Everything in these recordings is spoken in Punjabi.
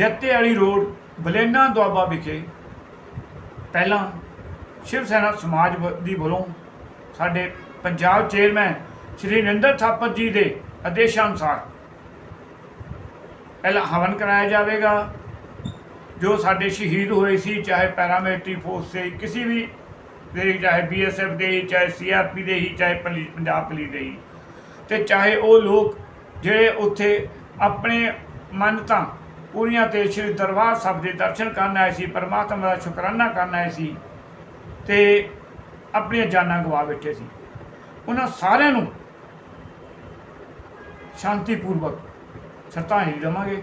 ਜੱਤੇ ਵਾਲੀ ਰੋਡ ਬਲੇਨਾ ਦੁਆਬਾ ਵਿਖੇ ਪਹਿਲਾਂ ਸ਼ਿਵ ਸੈਨਾ ਸਮਾਜ ਵ- ਦੀ ਵੱਲੋਂ ਸਾਡੇ ਪੰਜਾਬ ਚੇਅਰਮੈਨ ਸ਼੍ਰੀ ਨਰਿੰਦਰ ਥਾਪਰ ਜੀ ਦੇ ਆਦੇਸ਼ਾਂ ਅਨੁਸਾਰ ਪਹਿਲਾਂ ਹਵਨ ਕਰਾਇਆ ਜਾਵੇਗਾ। ਜੋ ਸਾਡੇ ਸ਼ਹੀਦ ਹੋਏ ਸੀ ਚਾਹੇ ਪੈਰਾਮਿਲਟਰੀ ਫੋਰਸ ਦੇ ਕਿਸੇ ਵੀ ਦੇ ਚਾਹੇ ਬੀਐਸਐਫ ਦੇ ਹੀ, ਚਾਹੇ ਸੀਆਰਪੀ ਦੇ ਹੀ ਚਾਹੇ ਪੁਲਿਸ ਪੰਜਾਬ ਪੁਲਿਸ ਦੇ ਹੀ। ਤੇ ਚਾਹੇ ਉਹ ਲੋਕ ਜਿਹੜੇ ਉੱਥੇ ਆਪਣੇ ਮੰਨਤਾਂ ਪੂਰੀਆਂ ਤੇ ਸ੍ਰੀ ਦਰਬਾਰ ਸਾਹਿਬ ਦੇ ਦਰਸ਼ਨ ਕਰਨ ਆਏ ਸੀ, ਪਰਮਾਤਮਾ ਦਾ ਸ਼ੁਕਰਾਨਾ ਕਰਨ ਆਏ ਸੀ ਤੇ ਆਪਣੀਆਂ ਜਾਨਾਂ ਗਵਾ ਬੈਠੇ ਸੀ। ਉਹਨਾਂ ਸਾਰਿਆਂ ਨੂੰ ਸ਼ਾਂਤੀਪੂਰਵਕ ਸ਼ਰਧਾਂਜਲੀ ਦੇਵਾਂਗੇ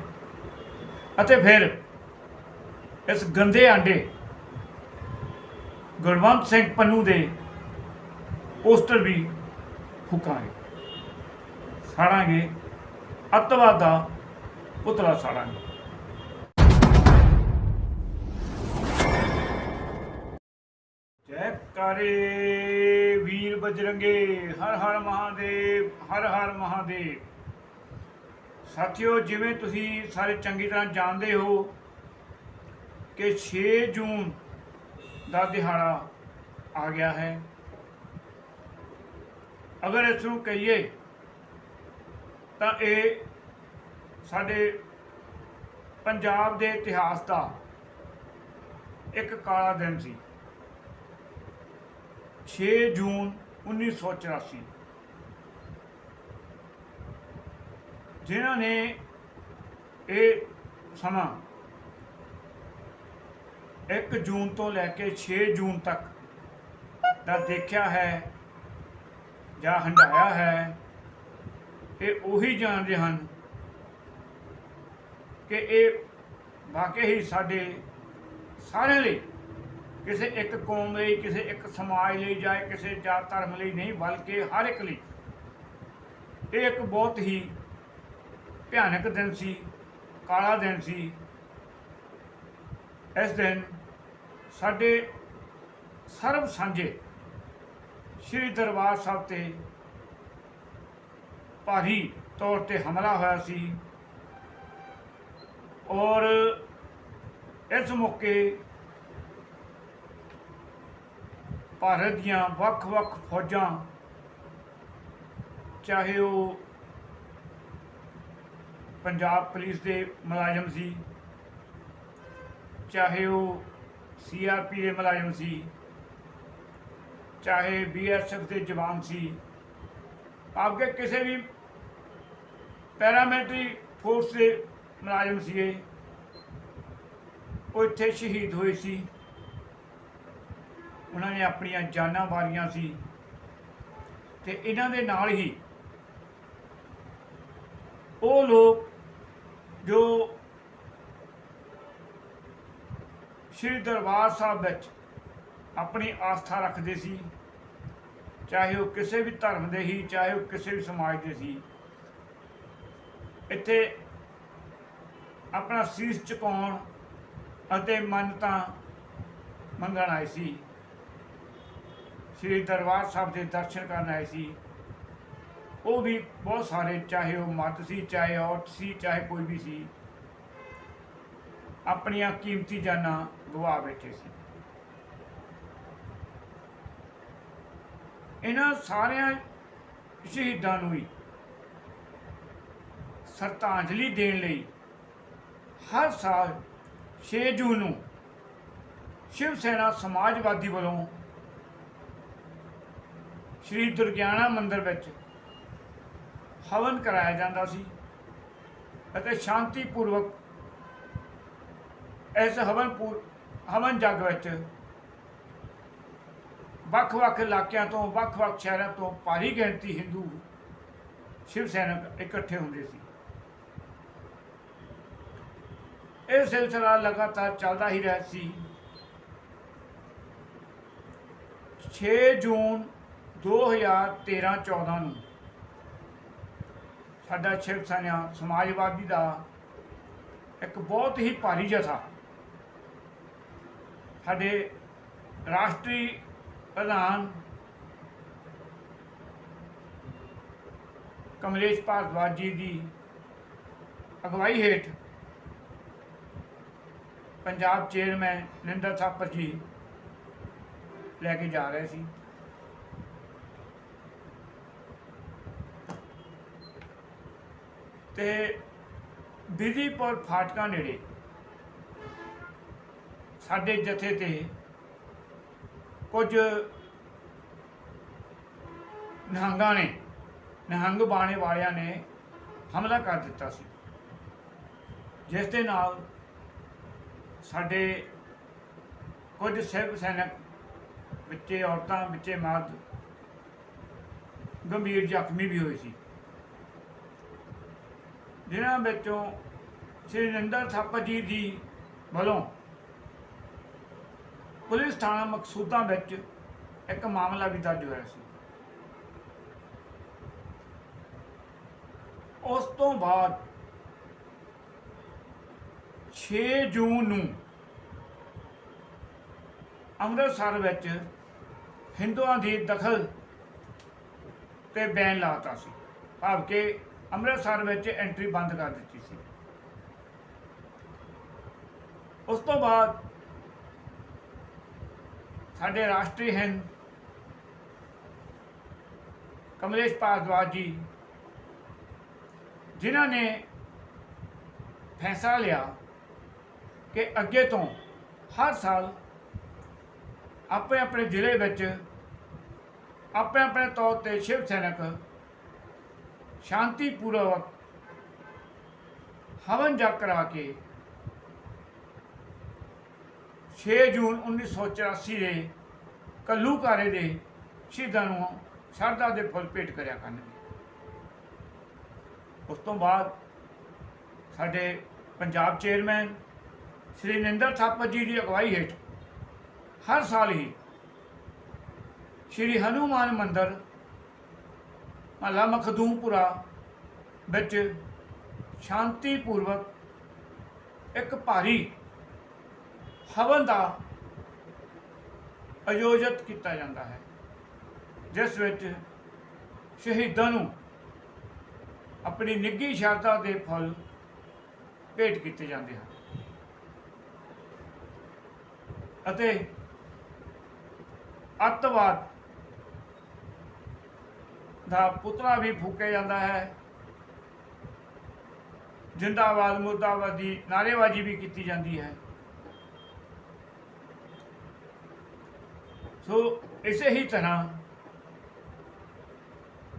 ਅਤੇ ਫਿਰ ਇਸ ਗੰਦੇ ਆਂਡੇ ਗੁਰਵੰਤ ਸਿੰਘ ਪੰਨੂ ਦੇ ਪੋਸਟਰ ਵੀ ਫੁਕਾਂਗੇ, ਸਾੜਾਂਗੇ, ਅੱਤਵਾਦ ਦਾ ਪੁਤਲਾ ਸਾੜਾਂਗੇ। ਜੈ ਵੀਰ ਬਜਰੰਗੇ, ਹਰ ਹਰ ਮਹਾਦੇਵ, ਹਰ ਹਰ ਮਹਾਦੇਵ। ਸਾਥੀਓ, ਜਿਵੇਂ ਤੁਸੀਂ ਸਾਰੇ ਚੰਗੀ ਤਰ੍ਹਾਂ ਜਾਣਦੇ ਹੋ ਕਿ 6 ਜੂਨ ਦਾ ਦਿਹਾੜਾ ਆ ਗਿਆ ਹੈ। ਅਗਰ ਇਸ ਨੂੰ ਕਹੀਏ, ਤਾਂ ਇਹ ਸਾਡੇ ਪੰਜਾਬ ਦੇ ਇਤਿਹਾਸ ਦਾ ਇੱਕ ਕਾਲਾ ਦਿਨ ਸੀ। 6 ਜੂਨ 1984 ਜਿਨ੍ਹਾਂ ਨੇ ਇਹ ਸਮਾਂ 1 ਜੂਨ ਤੋਂ ਲੈ ਕੇ 6 ਜੂਨ ਤੱਕ ਦਾ ਦੇਖਿਆ ਹੈ ਜਾਂ ਹੰਡਾਇਆ ਹੈ, ਇਹ ਉਹੀ ਜਾਣਦੇ ਹਨ ਕਿ ਇਹ ਵਾਕਈ ਹੀ ਸਾਡੇ ਸਾਰਿਆਂ ਲਈ ਕਿਸੇ ਇੱਕ ਕੌਮ ਲਈ, ਕਿਸੇ ਇੱਕ ਸਮਾਜ ਲਈ ਜਾਂ ਕਿਸੇ ਜਾਤ ਧਰਮ ਲਈ ਨਹੀਂ, ਬਲਕਿ ਹਰ ਇੱਕ ਲਈ। ਇਹ ਇੱਕ ਬਹੁਤ ਹੀ ਭਿਆਨਕ ਦਿਨ ਸੀ, ਕਾਲਾ ਦਿਨ ਸੀ। ਇਸ ਦਿਨ ਸਾਡੇ ਸਰਬ ਸਾਂਝੇ ਸ੍ਰੀ ਦਰਬਾਰ ਸਾਹਿਬ ਤੇ ਭਾਰੀ ਤੌਰ ਤੇ ਹਮਲਾ ਹੋਇਆ ਸੀ ਔਰ ਇਸ ਮੌਕੇ ਭਾਰਤ ਦੀਆਂ ਵੱਖ-ਵੱਖ ਫੌਜਾਂ, ਚਾਹੇ ਉਹ ਪੰਜਾਬ ਪੁਲਿਸ ਦੇ ਮੁਲਾਜ਼ਮ ਸੀ, ਚਾਹੇ ਉਹ ਸੀਆਰਪੀ ਦੇ ਮੁਲਾਜ਼ਮ ਸੀ, ਚਾਹੇ ਬੀਐਸਐਫ ਦੇ ਜਵਾਨ ਸੀ, ਆਪਕੇ ਕਿਸੇ ਵੀ ਪੈਰਾਮਿਲਟਰੀ ਫੋਰਸ ਦੇ ਮੁਲਾਜ਼ਮ ਸੀਗੇ, ਉਹ ਇੱਥੇ ਸ਼ਹੀਦ ਹੋਏ ਸੀ। ਉਹਨਾਂ ਨੇ ਆਪਣੀਆਂ ਜਾਨਾਂ ਵਾਰੀਆਂ ਸੀ। ਤੇ ਇਹਨਾਂ ਦੇ ਨਾਲ ਹੀ ਉਹ ਲੋਕ ਜੋ ਸ੍ਰੀ ਦਰਬਾਰ ਸਾਹਿਬ ਵਿੱਚ ਆਪਣੀ ਆਸਥਾ ਰੱਖਦੇ ਸੀ, ਚਾਹੇ ਉਹ ਕਿਸੇ ਵੀ ਧਰਮ ਦੇ ਹੀ, ਚਾਹੇ ਉਹ ਕਿਸੇ ਵੀ ਸਮਾਜ ਦੇ ਸੀ, ਇੱਥੇ ਆਪਣਾ ਸੀਸ ਝੁਕਾਉਣ ਅਤੇ ਮੰਨਤਾ ਮੰਗਣ ਆਏ ਸੀ। ਸ੍ਰੀ ਦਰਬਾਰ ਸਾਹਿਬ ਦੇ ਦਰਸ਼ਨ ਕਰਨ ਆਏ ਸੀ। ਉਹ ਵੀ ਬਹੁਤ ਸਾਰੇ, ਚਾਹੇ ਉਹ ਮਰਦ ਸੀ, ਚਾਹੇ ਔਰਤ ਸੀ, ਚਾਹੇ ਕੋਈ ਵੀ ਸੀ, ਆਪਣੀਆਂ ਕੀਮਤੀ ਜਾਨਾਂ ਗਵਾ ਬੈਠੇ ਸੀ। ਇਹਨਾਂ ਸਾਰਿਆਂ ਸ਼ਹੀਦਾਂ ਨੂੰ ਹੀ ਸਰਤਾਂਜਲੀ ਦੇਣ ਲਈ ਹਰ ਸਾਲ 6 ਜੂਨ ਨੂੰ ਸ਼ਿਵ ਸੈਨਾ ਸਮਾਜਵਾਦੀ ਵੱਲੋਂ ਸ਼੍ਰੀ ਦੁਰਗਿਆਣਾ ਮੰਦਿਰ ਵਿੱਚ ਹਵਨ ਕਰਾਇਆ ਜਾਂਦਾ ਸੀ ਅਤੇ ਸ਼ਾਂਤੀਪੂਰਵਕ ਇਸ ਹਵਨ ਪੂਰ ਹਵਨ ਜਗ ਵਿੱਚ ਵੱਖ-ਵੱਖ ਇਲਾਕਿਆਂ ਤੋਂ, ਵੱਖ-ਵੱਖ ਸ਼ਹਿਰਾਂ ਤੋਂ ਭਾਰੀ ਗਿਣਤੀ ਹਿੰਦੂ ਸ਼ਿਵ ਸੈਨਿਕ ਇਕੱਠੇ ਹੁੰਦੇ ਸੀ। ਇਹ ਸਿਲਸਿਲਾ ਲਗਾਤਾਰ ਚੱਲਦਾ ਹੀ ਰਿਹਾ ਸੀ। 6 ਜੂਨ 2013-14 ਨੂੰ ਸਾਡਾ ਸ਼ਿਵ ਸੈਨਾ ਸਮਾਜਵਾਦੀ ਦਾ ਇੱਕ ਬਹੁਤ ਹੀ ਭਾਰੀ ਜਥਾ ਸਾਡੇ ਰਾਸ਼ਟਰੀ ਪ੍ਰਧਾਨ ਕਮਲੇਸ਼ ਭਾਰਦਵਾਜ ਜੀ ਦੀ ਅਗਵਾਈ ਹੇਠ ਪੰਜਾਬ ਚੇਅਰਮੈਨ ਨਿੰਦਰ ਥਾਪਰ ਜੀ ਲੈ ਕੇ ਜਾ ਰਹੇ ਸੀ। ਤੇ ਬਿਧੀਪੁਰ ਫਾਟਕਾਂ ਨੇੜੇ ਸਾਡੇ ਜਥੇ ਤੇ ਕੁਝ ਨਿਹੰਗਾਂ ਨੇ, ਨਿਹੰਗ ਬਾਣੇ ਵਾਲਿਆਂ ਨੇ ਹਮਲਾ ਕਰ ਦਿੱਤਾ ਸੀ। ਜਿਸ ਦੇ ਨਾਲ ਸਾਡੇ ਕੁਝ ਸਿਵ ਸੈਨਿਕ ਵਿੱਚੇ ਔਰਤਾਂ ਵਿੱਚੇ ਮਰਦ ਗੰਭੀਰ ਜ਼ਖਮੀ ਵੀ ਹੋਏ ਸੀ। ਜਿਨ੍ਹਾਂ ਵਿੱਚੋਂ ਸ੍ਰੀ ਨਰਿੰਦਰ ਥਾਪਰ ਜੀ ਦੀ ਵੱਲੋਂ ਪੁਲਿਸ ਥਾਣਾ ਮਕਸੂਦਾਂ ਵਿੱਚ ਇੱਕ ਮਾਮਲਾ ਵੀ ਦਰਜ ਹੋਇਆ ਸੀ। ਉਸ ਤੋਂ ਬਾਅਦ 6 ਜੂਨ ਨੂੰ ਅੰਮ੍ਰਿਤਸਰ ਵਿੱਚ ਹਿੰਦੂਆਂ ਦੀ ਦਖਲ ਤੇ ਬੈਨ ਲਾਤਾ ਸੀ। ਭਾਵ ਕਿ ਅੰਮ੍ਰਿਤਸਰ ਵਿੱਚ ਐਂਟਰੀ ਬੰਦ ਕਰ ਦਿੱਤੀ ਸੀ। ਉਸ ਤੋਂ ਬਾਅਦ ਸਾਡੇ ਰਾਸ਼ਟਰੀ ਹਿੰਦ ਕਮਲੇਸ਼ ਭਾਰਦਵਾਜ ਜੀ, ਜਿਨ੍ਹਾਂ ਨੇ ਫੈਸਲਾ ਲਿਆ ਕਿ ਅੱਗੇ ਤੋਂ ਹਰ ਸਾਲ ਆਪਣੇ ਆਪਣੇ ਜ਼ਿਲ੍ਹੇ ਵਿੱਚ ਆਪਣੇ ਆਪਣੇ ਤੌਰ ਤੇ ਸ਼ਿਵ ਸੈਨਿਕ ਸ਼ਾਂਤੀਪੂਰਵਕ ਹਵਨ ਜਗ ਕਰਾ ਕੇ 6 ਜੂਨ 1984 ਦੇ ਕੱਲੂਕਾਰੇ ਦੇ ਸ਼ਹੀਦਾਂ ਨੂੰ ਸ਼ਰਧਾ ਦੇ ਫੁੱਲ ਭੇਟ ਕਰਿਆ ਕਰਨਗੇ। ਉਸ ਤੋਂ ਬਾਅਦ ਸਾਡੇ ਪੰਜਾਬ ਚੇਅਰਮੈਨ ਸ੍ਰੀ ਨਿੰਦਰ ਥਾਪਰ ਜੀ ਦੀ ਅਗਵਾਈ ਹੇਠ ਹਰ ਸਾਲ ਹੀ ਸ਼੍ਰੀ ਹਨੂਮਾਨ ਮੰਦਿਰ ਮਹੱਲਾ ਮਖਦੂਮਪੁਰਾ ਵਿੱਚ ਸ਼ਾਂਤੀਪੂਰਵਕ ਇੱਕ ਭਾਰੀ ਹਵਨ ਦਾ ਆਯੋਜਿਤ ਕੀਤਾ ਜਾਂਦਾ ਹੈ, ਜਿਸ ਵਿੱਚ ਸ਼ਹੀਦਾਂ ਨੂੰ ਆਪਣੀ ਨਿੱਘੀ ਸ਼ਰਧਾ ਦੇ ਫਲ ਭੇਟ ਕੀਤੇ ਜਾਂਦੇ ਹਨ ਅਤੇ ਅੱਤਵਾਦ ਦਾ ਪੁਤਲਾ ਵੀ ਫੂਕਿਆ ਜਾਂਦਾ ਹੈ। ਜਿੰਦਾਬਾਦ, ਮੁਰਦਾਬਾਦ ਦੀ ਨਾਰੇਬਾਜ਼ੀ ਵੀ ਕੀਤੀ ਜਾਂਦੀ ਹੈ। ਸੋ ਇਸੇ ਹੀ ਤਰ੍ਹਾਂ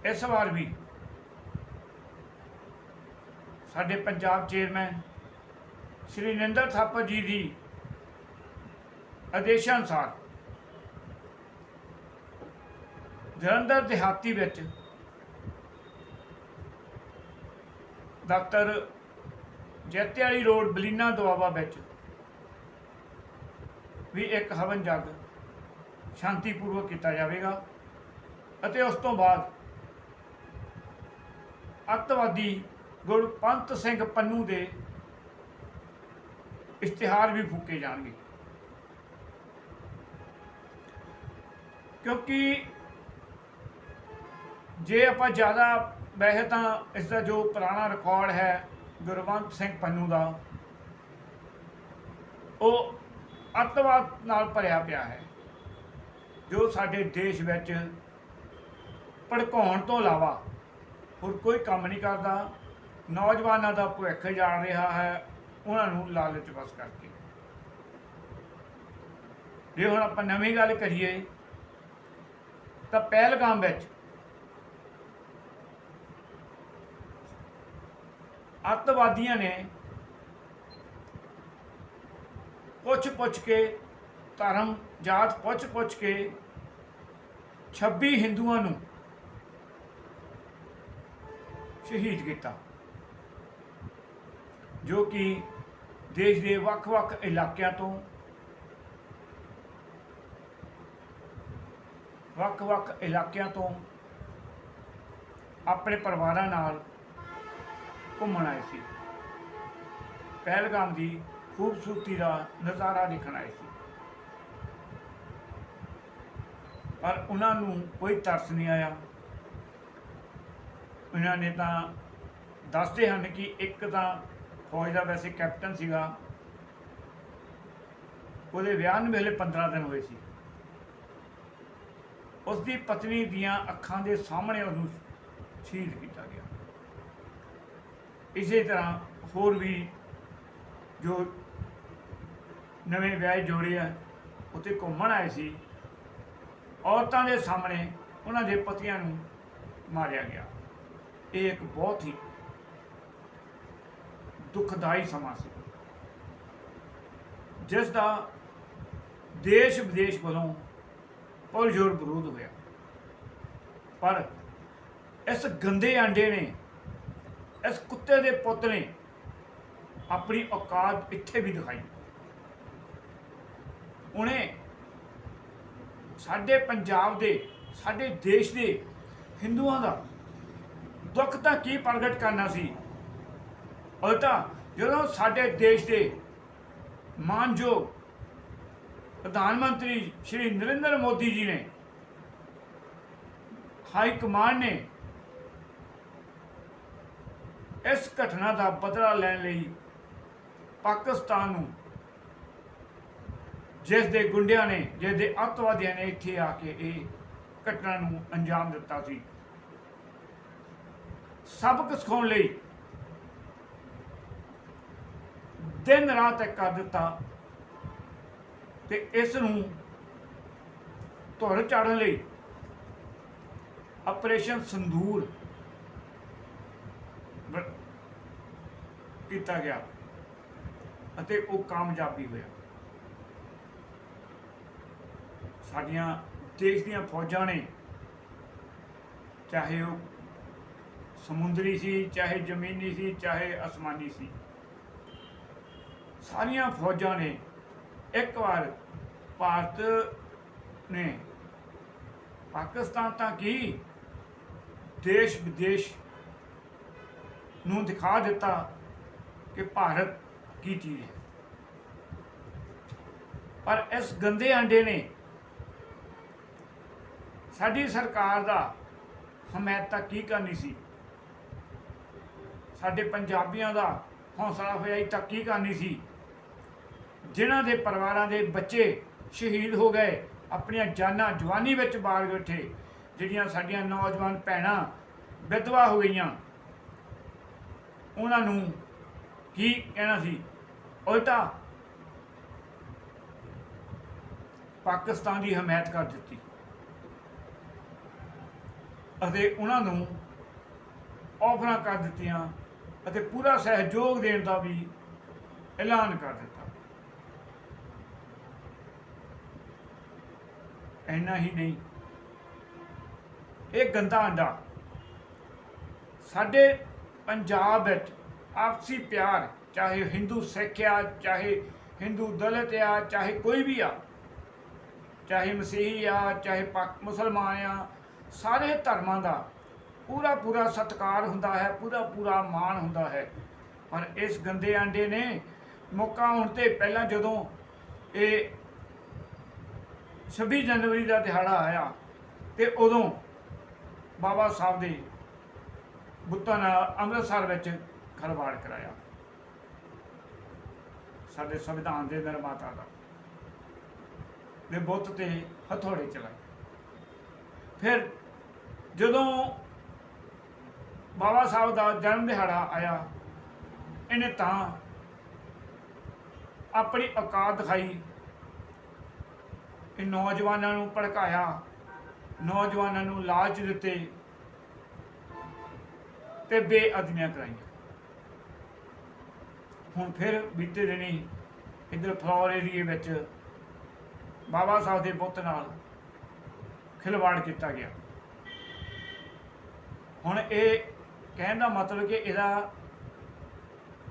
ਇਸ ਵਾਰ ਵੀ ਸਾਡੇ ਪੰਜਾਬ ਚੇਅਰਮੈਨ ਸ਼੍ਰੀ ਨਿੰਦਰ ਥਾਪਰ ਜੀ ਦੀ ਆਦੇਸ਼ਾਂ ਅਨੁਸਾਰ ਜਲੰਧਰ ਦਿਹਾਤੀ ਵਿੱਚ ਡਾਕਟਰ ਜੈਤੇ ਵਾਲੀ ਰੋਡ ਬਲੀਨਾ ਦੁਆਬਾ ਵਿੱਚ ਵੀ ਇੱਕ ਹਵਨ ਜਗ ਸ਼ਾਂਤੀਪੂਰਵਕ ਕੀਤਾ ਜਾਵੇਗਾ ਅਤੇ ਉਸ ਤੋਂ ਬਾਅਦ ਅੱਤਵਾਦੀ ਗੁਰਪੰਤ ਸਿੰਘ ਪੰਨੂ ਦੇ ਇਸ਼ਤਿਹਾਰ ਵੀ ਫੂਕੇ ਜਾਣਗੇ। ਕਿਉਂਕਿ ਜੇ ਆਪਾਂ ਜ਼ਿਆਦਾ, ਵੈਸੇ ਤਾਂ ਇਸ ਦਾ ਜੋ ਪੁਰਾਣਾ ਰਿਕਾਰਡ ਹੈ ਗੁਰਵੰਤ ਸਿੰਘ ਪੰਨੂ ਦਾ, ਉਹ ਅੱਤਵਾਦ ਨਾਲ ਭਰਿਆ ਪਿਆ ਹੈ। ਜੋ ਸਾਡੇ ਦੇਸ਼ ਵਿੱਚ ਭੜਕਾਉਣ ਤੋਂ ਇਲਾਵਾ ਹੋਰ ਕੋਈ ਕੰਮ ਨਹੀਂ ਕਰਦਾ, ਨੌਜਵਾਨਾਂ ਦਾ ਭਵਿੱਖ ਜਾਣ ਰਿਹਾ ਹੈ, ਉਹਨਾਂ ਨੂੰ ਲਾਲਚ ਬਸ ਕਰਕੇ। ਜੇ ਹੁਣ ਆਪਾਂ ਨਵੀਂ ਗੱਲ ਕਰੀਏ, ਤਾਂ ਪਹਿਲਗਾਮ ਵਿੱਚ ਅੱਤਵਾਦੀਆਂ ਨੇ ਪੁੱਛ ਪੁੱਛ ਕੇ, ਧਰਮ, ਜਾਤ ਪੁੱਛ ਪੁੱਛ ਕੇ 26 ਹਿੰਦੂਆਂ ਨੂੰ ਸ਼ਹੀਦ ਕੀਤਾ। ਜੋ ਕਿ ਦੇਸ਼ ਦੇ ਵੱਖ-ਵੱਖ ਇਲਾਕਿਆਂ ਤੋਂ, ਵੱਖ-ਵੱਖ ਇਲਾਕਿਆਂ ਤੋਂ ਆਪਣੇ ਪਰਿਵਾਰਾਂ ਨਾਲ ਘੁੰਮਣ ਆਏ ਸੀ। ਪਹਿਲਗਾਮ ਦੀ ਖੂਬਸੂਰਤੀ ਦਾ ਨਜ਼ਾਰਾ ਦੇਖਣ ਆਏ ਸੀ। ਪਰ ਉਹਨਾਂ ਨੂੰ ਕੋਈ ਤਰਸ ਨਹੀਂ ਆਇਆ। ਉਹਨਾਂ ਨੇ ਤਾਂ ਦੱਸਦੇ ਹਨ ਕਿ ਇੱਕ ਤਾਂ ਫੌਜ ਦਾ ਵੈਸੇ ਕੈਪਟਨ ਸੀਗਾ। ਉਹਦੇ ਵਿਆਹ ਨੂੰ ਵੇਲੇ 15 ਦਿਨ ਹੋਏ ਸੀ। ਉਸ ਦੀ ਪਤਨੀ ਦੀਆਂ ਅੱਖਾਂ ਦੇ ਸਾਹਮਣੇ ਉਹਨੂੰ ਸ਼ਹੀਦ ਕੀਤਾ ਗਿਆ। ਇਸੇ ਤਰ੍ਹਾਂ ਹੋਰ ਵੀ ਜੋ ਨਵੇਂ ਵਿਆਹੇ ਜੋੜੇ ਆ, ਉੱਥੇ ਘੁੰਮਣ ਆਏ ਸੀ, ਔਰਤਾਂ ਦੇ ਸਾਹਮਣੇ ਉਹਨਾਂ ਦੇ ਪਤੀਆਂ ਨੂੰ ਮਾਰਿਆ ਗਿਆ। ਇਹ ਇੱਕ ਬਹੁਤ ਹੀ ਦੁਖਦਾਈ ਸਮਾਂ ਸੀ। ਜਿਸ ਦਾ ਦੇਸ਼ ਵਿਦੇਸ਼ ਵੱਲੋਂ ਪੁਰਜੋਰ ਵਿਰੋਧ ਹੋਇਆ। ਪਰ ਇਸ ਗੰਦੇ ਆਂਡੇ ਨੇ ਇਸ ਕੁੱਤੇ ਦੇ ਪੁੱਤ ਨੇ ਆਪਣੀ ਔਕਾਤ ਇੱਥੇ ਵੀ ਦਿਖਾਈ। ਉਹਨੇ ਸਾਡੇ ਪੰਜਾਬ ਦੇ, ਸਾਡੇ ਦੇਸ਼ ਦੇ ਹਿੰਦੂਆਂ ਦਾ ਦੁੱਖ ਤਾਂ ਕੀ ਪ੍ਰਗਟ ਕਰਨਾ ਸੀ? ਉਲਟਾ ਜਦੋਂ ਸਾਡੇ ਦੇਸ਼ ਦੇ ਮਾਨਯੋਗ ਪ੍ਰਧਾਨ ਮੰਤਰੀ ਸ਼੍ਰੀ ਨਰਿੰਦਰ ਮੋਦੀ ਜੀ ਨੇ ਹਾਈ ਕਮਾਂਡ ਨੇ ਇਸ ਘਟਨਾ ਦਾ ਬਦਲਾ ਲੈਣ ਲਈ ਪਾਕਿਸਤਾਨ ਨੂੰ ਜਿਸ ਦੇ ਗੁੰਡਿਆਂ ਨੇ ਜਿਸ ਦੇ ਅੱਤਵਾਦੀਆਂ ਨੇ ਇੱਥੇ ਆ ਕੇ ਇਹ ਘਟਨਾ ਨੂੰ ਅੰਜਾਮ ਦਿੱਤਾ ਸੀ। ਸਬਕ ਸਿਖਾਉਣ ਲਈ ਦਿਨ ਰਾਤ ਇੱਕ ਕਰ ਦਿੱਤਾ ਤੇ ਇਸ ਨੂੰ ਧੁਰ ਚਾੜਨ ਲਈ ਆਪਰੇਸ਼ਨ ਸੰਦੂਰ ਕੀਤਾ ਗਿਆ ਅਤੇ ਉਹ ਕਾਮਯਾਬੀ ਹੋਇਆ। ਸਾਡੀਆਂ ਦੇਸ਼ ਦੀਆਂ ਫੌਜਾਂ ਨੇ ਚਾਹੇ ਉਹ ਸਮੁੰਦਰੀ ਸੀ, ਚਾਹੇ ਜ਼ਮੀਨੀ ਸੀ, ਚਾਹੇ ਅਸਮਾਨੀ ਸੀ, ਸਾਰੀਆਂ ਫੌਜਾਂ ਨੇ ਇੱਕ ਵਾਰ ਭਾਰਤ ਨੇ ਪਾਕਿਸਤਾਨ ਤਾਂ ਕੀ ਦੇਸ਼ ਵਿਦੇਸ਼ ਨੂੰ ਦਿਖਾ ਦਿੱਤਾ ਕਿ ਭਾਰਤ ਕੀ ਚੀਜ਼ ਹੈ। ਪਰ ਇਸ ਗੰਦੇ ਆਂਡੇ ਨੇ ਸਾਡੀ ਸਰਕਾਰ ਦਾ ਹਮਾਇਤ ਤਾਂ ਕੀ ਕਰਨੀ ਸੀ? ਸਾਡੇ ਪੰਜਾਬੀਆਂ ਦਾ ਹੌਸਲਾ ਅਫਜ਼ਾਈ ਤਾਂ ਕੀ ਕਰਨੀ ਸੀ? ਜਿਨ੍ਹਾਂ ਦੇ ਪਰਿਵਾਰਾਂ ਦੇ ਬੱਚੇ ਸ਼ਹੀਦ ਹੋ ਗਏ, ਆਪਣੀਆਂ ਜਾਨਾਂ ਜਵਾਨੀ ਵਿੱਚ ਬਾਲ ਬੈਠੇ ਜਿਹੜੀਆਂ ਸਾਡੀਆਂ ਨੌਜਵਾਨ ਭੈਣਾਂ ਵਿਧਵਾ ਹੋ ਗਈਆਂ ਉਹਨਾਂ ਨੂੰ ਕੀ ਕਹਿਣਾ ਸੀ? ਉਲਟਾ ਪਾਕਿਸਤਾਨ ਦੀ ਹਮਾਇਤ ਕਰ ਦਿੱਤੀ। ਅਤੇ ਉਹਨਾਂ ਨੂੰ ਆਫਰਾਂ ਕਰ ਦਿੱਤੀਆਂ ਅਤੇ ਪੂਰਾ ਸਹਿਯੋਗ ਦੇਣ ਦਾ ਵੀ ਐਲਾਨ ਕਰ ਦਿੱਤਾ। ਇੰਨਾ ਹੀ ਨਹੀਂ, ਇਹ ਗੰਦਾ ਅੰਡਾ। ਸਾਡੇ ਪੰਜਾਬ ਵਿੱਚ ਆਪਸੀ ਪਿਆਰ, ਚਾਹੇ ਹਿੰਦੂ ਸਿੱਖ ਆ, ਚਾਹੇ ਹਿੰਦੂ ਦਲਿਤ ਆ, ਚਾਹੇ ਕੋਈ ਵੀ ਆ, ਚਾਹੇ ਮਸੀਹੀ ਆ, ਚਾਹੇ ਮੁਸਲਮਾਨ ਆ, ਸਾਰੇ ਧਰਮਾਂ ਦਾ ਪੂਰਾ ਪੂਰਾ ਸਤਿਕਾਰ ਹੁੰਦਾ ਹੈ ਪੂਰਾ ਪੂਰਾ ਮਾਣ ਹੁੰਦਾ ਹੈ। ਪਰ ਇਸ ਗੰਦੇ ਆਂਡੇ ਨੇ ਮੌਕਾ ਆਉਣ ਤੇ ਪਹਿਲਾਂ ਜਦੋਂ ਇਹ 26 ਜਨਵਰੀ ਦਾ ਦਿਹਾੜਾ ਆਇਆ ਤੇ ਉਦੋਂ ਬਾਬਾ ਸਾਹਿਬ ਦੇ ਬੁੱਤਾਂ ਨਾਲ ਅੰਮ੍ਰਿਤਸਰ ਵਿੱਚ ਖਰਵਾੜ ਕਰਾਇਆ। ਸਾਡੇ ਸੰਵਿਧਾਨ ਦੇ ਨਿਰਮਾਤਾ ਦਾ। ਦੇ ਬੁੱਤ ਤੇ ਹਥੌੜੇ ਚਲਾਏ। ਫਿਰ ਜਦੋਂ ਬਾਬਾ ਸਾਹਿਬ ਦਾ ਜਨਮ ਦਿਹਾੜਾ ਆਇਆ, ਇਹਨੇ ਤਾਂ ਆਪਣੀ ਔਕਾਤ ਦਿਖਾਈ। ਇਹ ਨੌਜਵਾਨਾਂ ਨੂੰ ਭੜਕਾਇਆ, ਨੌਜਵਾਨਾਂ ਨੂੰ ਲਾਲਚ ਦਿੱਤੇ ਤੇ ਬੇਅਦਮੀਆਂ ਕਰਾਈਆਂ। ਹੁਣ ਫਿਰ ਬੀਤੇ ਦਿਨੀ ਇਧਰ ਫਲੋਰ ਏਰੀਏ ਵਿੱਚ ਬਾਬਾ ਸਾਹਿਬ ਦੇ ਬੁੱਤ ਨਾਲ ਖਿਲਵਾੜ ਕੀਤਾ ਗਿਆ। ਹੁਣ ਇਹ ਕਹਿਣ ਦਾ ਮਤਲਬ ਕਿ ਇਹਦਾ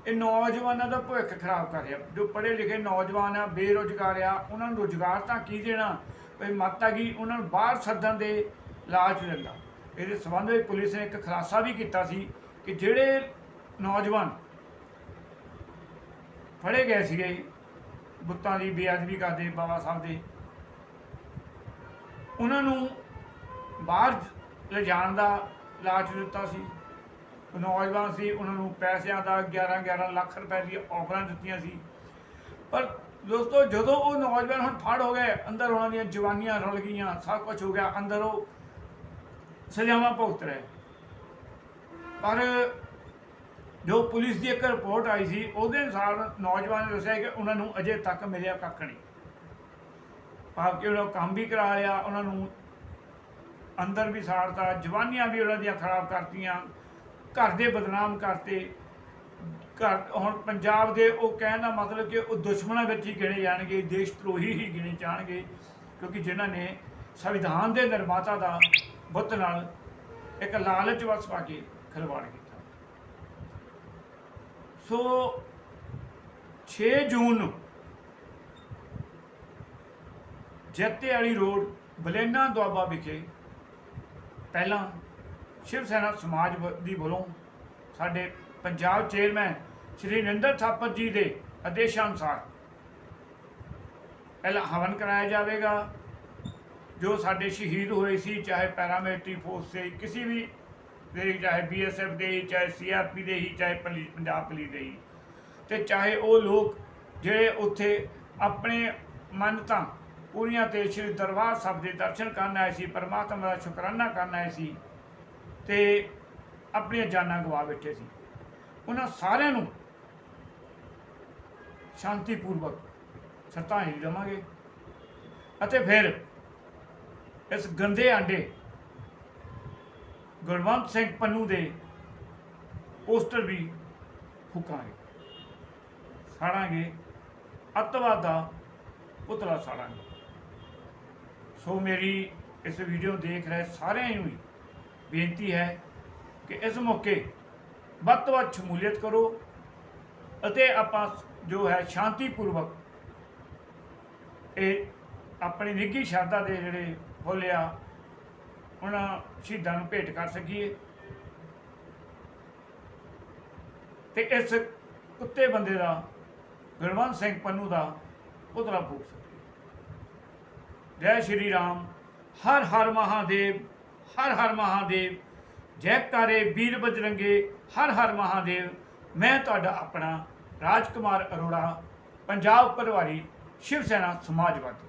ਇਹ ਨੌਜਵਾਨਾਂ ਦਾ ਭਵਿੱਖ ਖਰਾਬ ਕਰ ਰਿਹਾ। ਜੋ ਪੜ੍ਹੇ ਲਿਖੇ ਨੌਜਵਾਨ ਆ, ਬੇਰੁਜ਼ਗਾਰ ਆ, ਉਹਨਾਂ ਨੂੰ ਰੁਜ਼ਗਾਰ ਤਾਂ ਕੀ ਦੇਣਾ? ਭਈ ਮਾਤਾ ਗਈ, ਉਹਨਾਂ ਨੂੰ ਬਾਹਰ ਸੱਦਣ ਦੇ ਲਾਲਚ ਦਿੰਦਾ। ਇਹਦੇ ਸੰਬੰਧ ਵਿੱਚ ਪੁਲਿਸ ਨੇ ਇੱਕ ਖੁਲਾਸਾ ਵੀ ਕੀਤਾ ਸੀ ਕਿ ਜਿਹੜੇ ਨੌਜਵਾਨ ਫੜੇ ਗਏ ਸੀਗੇ ਬੁੱਤਾਂ ਦੀ ਬੇਅਦਬੀ ਕਰਦੇ ਬਾਬਾ ਸਾਹਿਬ ਦੇ। ਉਹਨਾਂ ਨੂੰ ਬਾਹਰ ਲਿਜਾਣ ਦਾ ਲਾਲਚ ਦਿੱਤਾ ਸੀ। ਨੌਜਵਾਨ ਸੀ, ਉਹਨਾਂ ਨੂੰ ਪੈਸਿਆਂ ਦਾ 11 11 ਲੱਖ ਰੁਪਏ ਦੀ ਆਫਰਾਂ ਦਿੱਤੀਆਂ ਸੀ। ਪਰ ਦੋਸਤੋ, ਜਦੋਂ ਉਹ ਨੌਜਵਾਨ ਹੁਣ ਫੜ ਹੋ ਗਏ, ਅੰਦਰ ਉਹਨਾਂ ਦੀਆਂ ਜਵਾਨੀਆਂ ਰੁਲ ਗਈਆਂ, ਸਭ ਕੁਝ ਹੋ ਗਿਆ, ਅੰਦਰ ਉਹ ਸਜ਼ਾਵਾਂ ਭੁਗਤ ਰਹੇ। ਪਰ ਜੋ ਪੁਲਿਸ ਦੀ ਇੱਕ ਰਿਪੋਰਟ ਆਈ ਸੀ, ਉਹਦੇ ਅਨੁਸਾਰ ਨੌਜਵਾਨ ਨੇ ਦੱਸਿਆ ਕਿ ਉਹਨਾਂ ਨੂੰ ਅਜੇ ਤੱਕ ਮਿਲਿਆ ਕੱਖ ਨਹੀਂ। ਭਾਵ ਕਿ ਉਹਨਾਂ ਕੰਮ ਵੀ ਕਰਾ ਲਿਆ, ਉਹਨਾਂ ਨੂੰ ਅੰਦਰ ਵੀ ਸਾੜਤਾ, ਜਵਾਨੀਆਂ ਵੀ ਉਹਨਾਂ ਦੀਆਂ ਖਰਾਬ ਕਰਤੀਆਂ, ਘਰ ਦੇ ਬਦਨਾਮ ਕਰਤੇ। ਘਰ, ਹੁਣ ਪੰਜਾਬ ਦੇ ਉਹ ਕਹਿਣ ਦਾ ਮਤਲਬ ਕਿ ਉਹ ਦੁਸ਼ਮਣਾਂ ਵਿੱਚ ਹੀ ਗਿਣੇ ਜਾਣਗੇ, ਦੇਸ਼ ਧਰੋਹੀ ਹੀ ਗਿਣੇ ਜਾਣਗੇ, ਕਿਉਂਕਿ ਜਿਨ੍ਹਾਂ ਨੇ ਸੰਵਿਧਾਨ ਦੇ ਨਿਰਮਾਤਾ ਦਾ ਬੁੱਤ ਨਾਲ ਇੱਕ ਲਾਲਚ ਵਸ ਪਾ ਕੇ ਖਿਲਵਾੜ ਕੀਤਾ। 6 ਜੂਨ ਨੂੰ ਜੱਤੇ ਵਾਲੀ ਰੋਡ, ਬਲੇਨਾ ਦੁਆਬਾ ਵਿਖੇ ਪਹਿਲਾਂ ਸ਼ਿਵ ਸੈਨਾ ਸਮਾਜ ਵ- ਦੀ ਵੱਲੋਂ ਸਾਡੇ ਪੰਜਾਬ ਚੇਅਰਮੈਨ ਸ਼੍ਰੀ ਨਰਿੰਦਰ ਥਾਪਰ ਜੀ ਦੇ ਆਦੇਸ਼ਾਂ ਅਨੁਸਾਰ ਪਹਿਲਾਂ ਹਵਨ ਕਰਾਇਆ ਜਾਵੇਗਾ, ਜੋ ਸਾਡੇ ਸ਼ਹੀਦ ਹੋਏ ਸੀ, ਚਾਹੇ ਪੈਰਾਮਿਲਟਰੀ ਫੋਰਸ ਦੇ ਕਿਸੇ ਵੀ ਦੇ ਚਾਹੇ ਬੀਐਸਐਫ ਦੇ ਹੀ, ਚਾਹੇ ਸੀਆਰਪੀ ਦੇ ਹੀ ਚਾਹੇ ਪਲੀ ਪੰਜਾਬ ਪੁਲਿਸ ਦੇ ਹੀ। ਤੇ ਚਾਹੇ ਉਹ ਲੋਕ ਜਿਹੜੇ ਉੱਥੇ ਆਪਣੇ ਮੰਨਤਾਂ ਪੂਰੀਆਂ ਤੇ ਸ਼੍ਰੀ ਦਰਬਾਰ ਸਾਹਿਬ ਦੇ ਦਰਸ਼ਨ ਕਰਨ ਆਏ ਸੀ ਪਰਮਾਤਮਾ ਦਾ ਸ਼ੁਕਰਾਨਾ ਕਰਨ ਆਏ ਸੀ ਤੇ ਆਪਣੀਆਂ ਜਾਨਾਂ ਗਵਾ ਬੈਠੇ ਸੀ। ਉਹਨਾਂ ਸਾਰਿਆਂ ਨੂੰ ਸ਼ਾਂਤੀਪੂਰਵਕ ਸ਼ਰਧਾਂਜਲੀ ਦੇਵਾਂਗੇ। ਅਤੇ ਫਿਰ ਇਸ ਗੰਦੇ ਆਂਡੇ ਗੁਰਵੰਤ ਸਿੰਘ ਪੰਨੂ ਦੇ ਪੋਸਟਰ ਵੀ ਫੂਕਾਂਗੇ। ਸਾੜਾਂਗੇ, ਅੱਤਵਾਦ ਦਾ ਪੁਤਲਾ ਸਾੜਾਂਗੇ। ਸੋ ਮੇਰੀ ਇਸ ਵੀਡੀਓ ਦੇਖ ਰਹੇ ਸਾਰਿਆਂ ਨੂੰ ਹੀ ਬੇਨਤੀ ਹੈ ਕਿ ਇਸ ਮੌਕੇ ਵੱਧ ਤੋਂ ਵੱਧ ਸ਼ਮੂਲੀਅਤ ਕਰੋ ਅਤੇ ਆਪਾਂ ਜੋ ਹੈ ਸ਼ਾਂਤੀਪੂਰਵਕ ਇਹ ਆਪਣੀ ਨਿੱਘੀ ਸ਼ਰਧਾ ਦੇ ਜਿਹੜੇ ਫੁੱਲ ਆ ਉਹਨਾਂ ਸ਼ਹੀਦਾਂ ਨੂੰ ਭੇਟ ਕਰ ਸਕੀਏ। ਤੇ ਇਸ ਕੁੱਤੇ ਬੰਦੇ ਦਾ ਗੁਰਵੰਤ ਸਿੰਘ ਪੰਨੂ ਦਾ ਪੁਤਲਾ ਫੂਕ ਸਕੀਏ। ਜੈ ਸ਼੍ਰੀ ਰਾਮ, ਹਰ ਹਰ ਮਹਾਦੇਵ, ਹਰ ਹਰ ਮਹਾਦੇਵ ਜੈਕਾਰੇ ਵੀਰ ਬਜਰੰਗੇ, ਹਰ ਹਰ ਮਹਾਦੇਵ, ਮੈਂ ਤੁਹਾਡਾ ਆਪਣਾ ਰਾਜਕੁਮਾਰ ਅਰੋੜਾ, ਪੰਜਾਬ ਪਰਿਵਾਰੀ ਸ਼ਿਵ ਸੈਨਾ ਸਮਾਜਵਾਦੀ